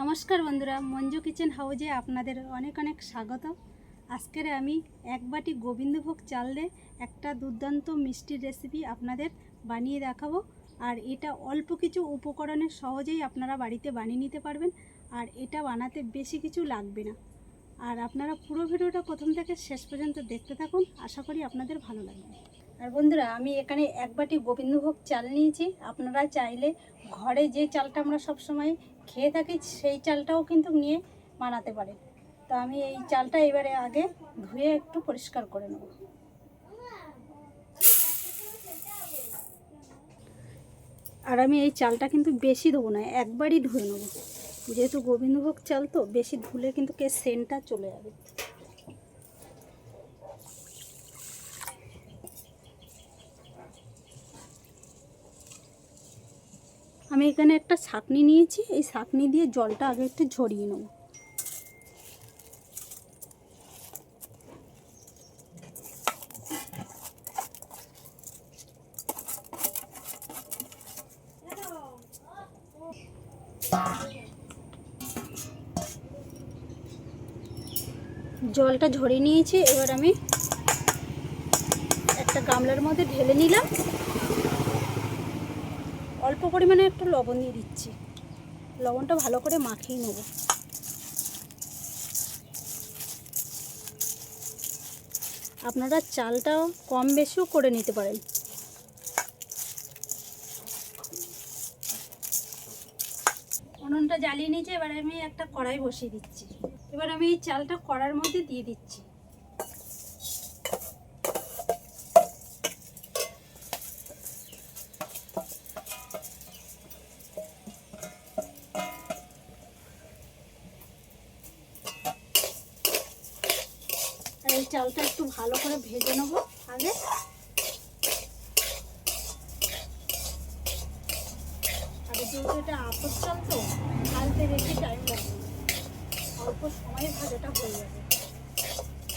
নমস্কার বন্ধুরা, মঞ্জু কিচেন হাউজে আপনাদের অনেক অনেক স্বাগত। আজকের আমি এক বাটি গোবিন্দভোগ চাল দিয়ে একটা দুর্দান্ত মিষ্টির রেসিপি আপনাদের বানিয়ে দেখাবো। আর এটা অল্প কিছু উপকরণে সহজেই আপনারা বাড়িতে বানিয়ে নিতে পারবেন, আর এটা বানাতে বেশি কিছু লাগবে না। আর আপনারা পুরো ভিডিওটা প্রথম থেকে শেষ পর্যন্ত দেখতে থাকুন, আশা করি আপনাদের ভালো লাগবে। আর বন্ধুরা, আমি এখানে এক বাটি গোবিন্দভোগ চাল নিয়েছি। আপনারা চাইলে ঘরে যে চালটা আমরা সব সময় খেয়ে থাকি, সেই চালটাও কিন্তু নিয়ে বানাতে পারে তো আমি এই চালটা এবারে আগে ধুয়ে একটু পরিষ্কার করে নেব। আর আমি এই চালটা কিন্তু বেশি ধোবো না, একবারই ধুয়ে নেব। যেহেতু গোবিন্দভোগ চাল তো, বেশি ধুলে কিন্তু কে সেন্টটা চলে যাবে। আমি এখানে একটা ছাকনি নিয়েছি, এই ছাকনি দিয়ে জলটা আগে একটু ঝরিয়ে নেব। জলটা ঝরিয়ে নিয়েছি, এবার আমি একটা গামলার মধ্যে ঢেলে নিলাম। অল্প পরিমাণে একটু লবণ দিয়ে দিচ্ছি। লবণটা ভালো করে মাখিয়ে নেব। আপনারা চালটা কম বেশিও করে নিতে পারেন। উনুনটা জ্বালিয়ে নিয়েছি, এবার আমি একটা কড়াই বসিয়ে দিচ্ছি। এবার আমি এই চালটা কড়ার মধ্যে দিয়ে দিচ্ছি। চালটা একটু ভালো করে ভেজে নেব আগে। আর যেহেতু এটা আপস চাল তো ভাজতে বেশি টাইম লাগবে। অল্প সময়ে ভাজাটা হয়ে যাবে।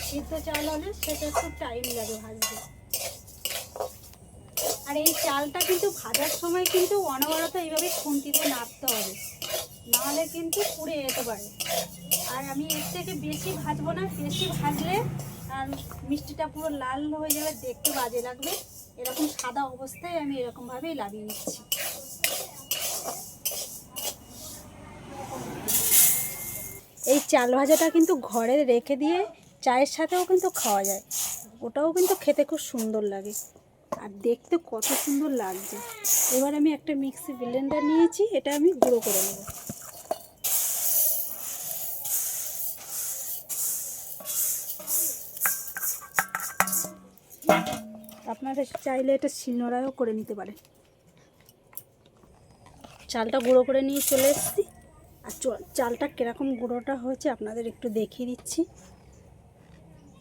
সিদ্ধ চাল হলে সেটা একটু টাইম লাগে ভাজতে। আর এই চালটা কিন্তু ভাজার সময় কিন্তু অনবরত এইভাবে খুন্তিতে নাড়তে হবে। নাহলে কিন্তু পুড়ে যেতে পারে। আর আমি এর থেকে বেশি ভাজবো না, বেশি ভাজলে আর মিষ্টিটা পুরো লাল হয়ে যাবে দেখতে বাজে লাগবে। এরকম সাদা অবস্থায় আমি এরকমভাবেই লাগিয়ে নিচ্ছি। এই চাল ভাজাটা কিন্তু ঘরে রেখে দিয়ে চায়ের সাথেও কিন্তু খাওয়া যায়। ওটাও কিন্তু খেতে খুব সুন্দর লাগে। আর দেখতে কত সুন্দর লাগছে। এবার আমি একটা মিক্সি ব্লেন্ডার নিয়েছি, এটা আমি গুঁড়ো করে নেব। আপনারা চাইলে এটা শিলনোড়াও করে নিতে পারেন। চালটা গুঁড়ো করে নিয়ে চলে এসেছি। আর চালটা কীরকম গুঁড়োটা হয়েছে আপনাদের একটু দেখিয়ে দিচ্ছি।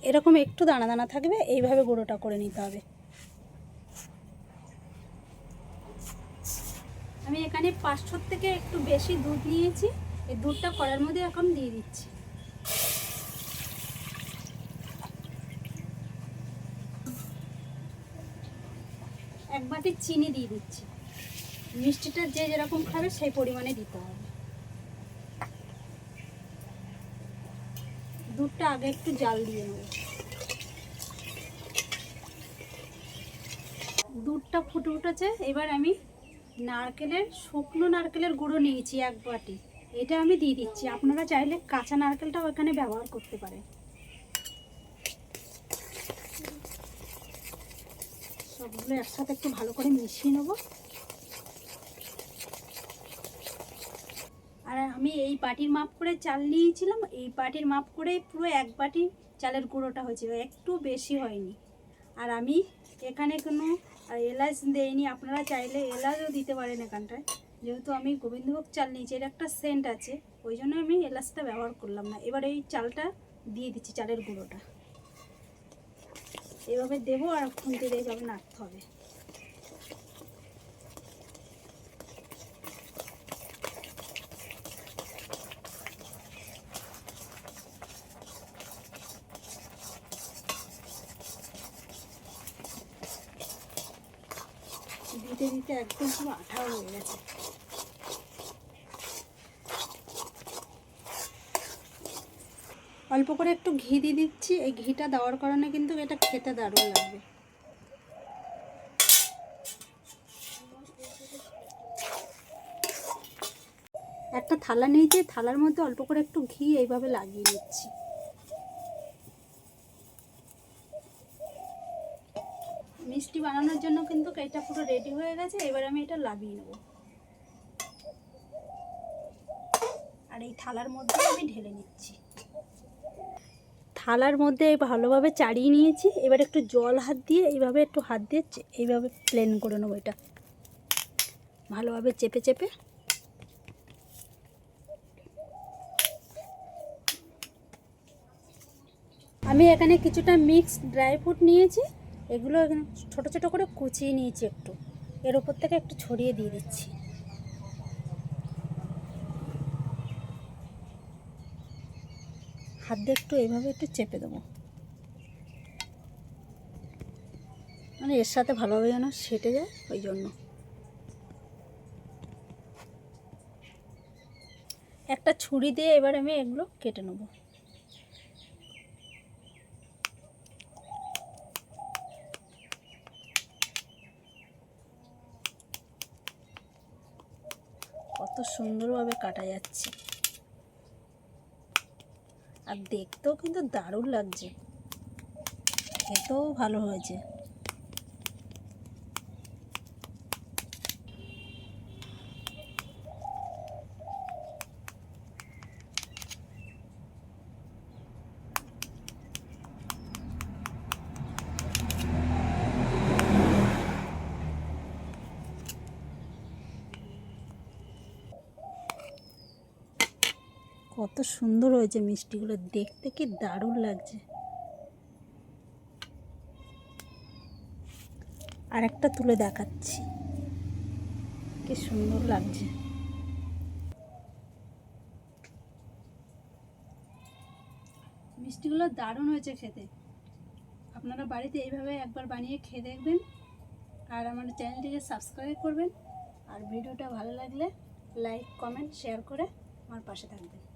এরকম একটু দানা দানা থাকবে এইভাবে গুঁড়োটা করে নিতে হবে। আমি এখানে পাঁচশোর থেকে একটু বেশি দুধ নিয়েছি। এই দুধটা কড়ার মধ্যে এখন দিয়ে দিচ্ছি। এক বাটি চিনি দিয়ে দিচ্ছি। মিষ্টিটা যে যেরকম খাবে সেই পরিমাণে দিতে হবে। দুধটা আগে একটু জাল দিয়ে নেব। দুধটা ফুটে উঠেছে, এবার আমি নারকেলের, শুকনো নারকেলের গুঁড়ো নিয়েছি এক বাটি। এটা আমি দিয়ে দিচ্ছি। আপনারা চাইলে কাঁচা নারকেলটাও এখানে ব্যবহার করতে পারেন। সবগুলো একসাথে একটু ভালো করে মিশিয়ে নেব। আর আমি এই বাটির মাপ করে চাল নিয়েছিলাম, এই বাটির মাপ করে পুরো এক বাটি চালের গুঁড়োটা হয়েছিল, একটু বেশি হয়নি। আর আমি এখানে কোনো আর এলাচ দেইনি, আপনারা চাইলে এলাচও দিতে পারেন এখানটায়। যেহেতু আমি গোবিন্দভোগ চাল নিয়েছি, এর একটা সেন্ট আছে, ওই জন্য আমি এলাচটা ব্যবহার করলাম না। এবার এই চালটা দিয়ে দিচ্ছি, চালের গুঁড়োটা। এভাবে দেবো আর খুন্তি দিয়ে এইভাবে নাড়তে হবে। দিতে দিতে একদম আঠা হয়ে গেছে। অল্প করে একটু ঘি দিয়ে দিচ্ছি। এই ঘিটা দেওয়ার কারণে কিন্তু এটা খেতে দারুণ লাগবে। একটা থালা নিয়েছি, থালার মধ্যে অল্প করে একটু ঘি এইভাবে লাগিয়ে দিচ্ছি মিষ্টি বানানোর জন্য কিন্তু এটা পুরো রেডি হয়ে গেছে, এবার আমি এটা লাগিয়ে নেব। আর এই থালার মধ্যে আমি ঢেলে নিচ্ছি। থালার মধ্যে ভালোভাবে চাড়িয়ে নিয়েছি। এবার একটু জল হাত দিয়ে এইভাবে একটু হাত দিয়ে এইভাবে প্লেন করে নেব এটা। ভালোভাবে চেপে চেপে। আমি এখানে কিছুটা মিক্স ড্রাই ফ্রুট নিয়েছি। এগুলো ছোটো ছোটো করে কুচিয়ে নিয়েছি একটু। এর উপর থেকে একটু ছড়িয়ে দিয়ে দিচ্ছি। হাত দিয়ে একটু এইভাবে একটু চেপে দেবো। মানে এর সাথে ভালোভাবে যেন সেটে যায় ওই জন্য। একটা ছুরি দিয়ে এবার আমি এগুলো কেটে নেব। কত সুন্দরভাবে কাটা যাচ্ছে। আর দেখতেও কিন্তু দারুণ লাগছে। খেতেও ভালো হয়েছে। সুন্দর হয়েছে মিষ্টিগুলো। দেখতে কি দারুণ লাগছে। আর একটা তুলে দেখাচ্ছি। কি সুন্দর লাগছে। মিষ্টিগুলো দারুণ হয়েছে খেতে। আপনারা বাড়িতে এইভাবে একবার বানিয়ে খেয়ে দেখবেন। আর আমার চ্যানেলটিকে সাবস্ক্রাইব করবেন। আর ভিডিওটা ভালো লাগলে লাইক, কমেন্ট, শেয়ার করে আমার পাশে থাকবেন।